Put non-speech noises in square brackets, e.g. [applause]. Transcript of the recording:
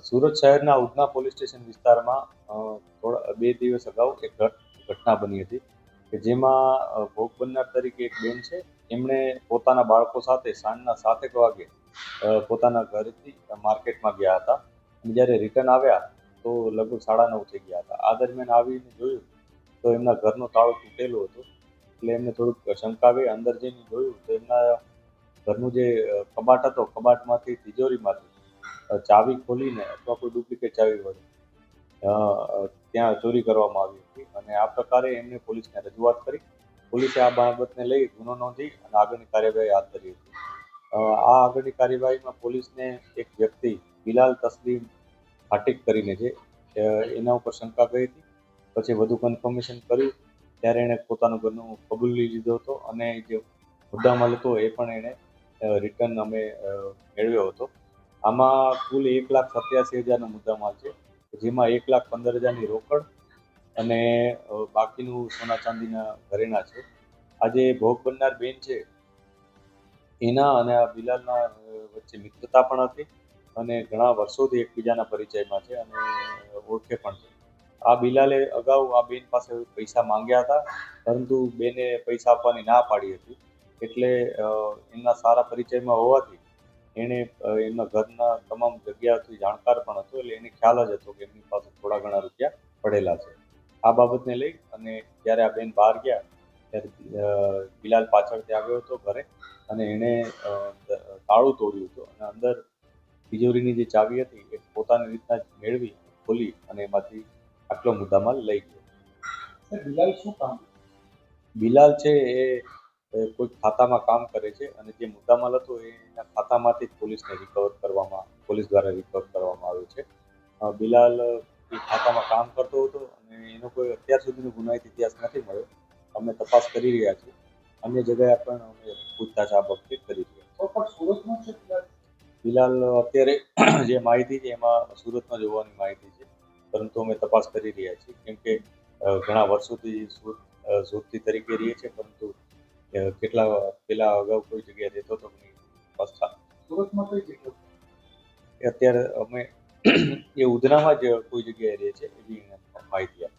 સુરત શહેરના Udhna police station વિસ્તારમાં થોડા, બે દિવસ અગાઉ એક ઘટ- ઘટના બની હતી કે જેમાં ભોગ બનનાર તરીકે એક બેન છે. એમણે પોતાના બાળકો સાથે સાંજના સાતેક વાગે પોતાના ઘરેથી માર્કેટમાં ગયા હતા. અને જ્યારે રિટર્ન આવ્યા તો લગભગ સાડા નવ થઈ ગયા હતા. આ દરમિયાન આવીને જોયું તો એમના ઘરનો તાળો તૂટેલો હતો. એટલે એમને થોડુંક શંકા અંદર જઈને જોયું તો એમના ઘરનું જે કબાટ હતો, કબાટમાંથી તિજોરીમાંથી ચાવી ખોલીને અથવા કોઈ ડુપ્લિકેટ ચાવી અ, ત્યાં ચોરી કરવામાં આવી હતી. અને આ પ્રકારે એમને પોલીસને રજૂઆત કરી. પોલીસે આ બાબતને લઈ ગુનો નોંધી અને આગળની કાર્યવાહી હાથ ધરી હતી. આ આગળની કાર્યવાહીમાં પોલીસને એક વ્યક્તિ બિલાલ તસ્લીમ હાટિક કરીને છે એના ઉપર શંકા ગઈ હતી. પછી વધુ કન્ફર્મેશન કર્યું. ત્યારે એણે પોતાનું ઘરનું કબૂલી લીધો હતો અને જે મુદ્દામાલ હતો એ પણ એણે રિટર્ન અમે મેળવ્યો હતો. આમાં કુલ એક લાખ સત્યાસી હજારનો મુદ્દામાલ છે. જેમાં એક લાખ પંદર હજારની રોકડ અને બાકીનું સોના ચાંદીના ઘરેણા છે. આજે ભોગ બનનાર બેન છે. એના અને આ બિલાલના વચ્ચે મિત્રતા પણ હતી અને ઘણા વર્ષોથી એકબીજાના પરિચયમાં છે અને ઓળખે પણ છે. આ બિલાલે અગાઉ આ બેન પાસે પૈસા માંગ્યા હતા, પરંતુ બેને પૈસા આપવાની ના પાડી હતી. એટલે એમના સારા પરિચયમાં હોવાથી એણે એમના ઘરના તમામ જગ્યાથી જાણકાર પણ હતો એટલે એને ખ્યાલ જ હતો કે એમની પાસે થોડા ઘણા રૂપિયા પડેલા છે. આ બાબતને લઈ અને જ્યારે આ બેન બહાર ગયા ત્યારે બિલાલ પાછળથી આવ્યો હતો ઘરે અને એણે તાળું તોડ્યું હતું અને અંદર તિજોરીની જે ચાવી હતી એ પોતાની રીતના જ મેળવી ખોલી અને એમાંથી આટલો મુદ્દામાં લઈ ગયો. બિલાલ શું કામ? બિલાલ છે એ એ કોઈ ખાતામાં કામ કરે છે અને જે મુદ્દામાલ હતો એના ખાતામાંથી જ પોલીસને રિકવર કરવામાં પોલીસ દ્વારા રિકવર કરવામાં આવ્યો છે. બિલાલ એ ખાતામાં કામ કરતો હતો અને એનો કોઈ અત્યાર સુધીનો ગુનાહિત ઇતિહાસ નથી મળ્યો. અમે તપાસ કરી રહ્યા છીએ. અન્ય જગ્યાએ પણ અમે પૂછતાછ આ બાબતે કરી રહ્યા છીએ પણ બિલાલ? અત્યારે [clears throat] જે માહિતી છે એમાં સુરતમાં જોવાની માહિતી છે. પરંતુ અમે તપાસ કરી રહ્યા છીએ. કેમ કે ઘણા વર્ષોથી સુરત સુરતી તરીકે રહીએ છીએ પરંતુ કેટલા પેલા અગાઉ કોઈ જગ્યાએ રહેતો હતો નહીં? સુરતમાં કઈ જગ્યા અત્યારે અમે એ ઉધનામાં જ કોઈ જગ્યાએ રહે છે એવી માહિતી આપી.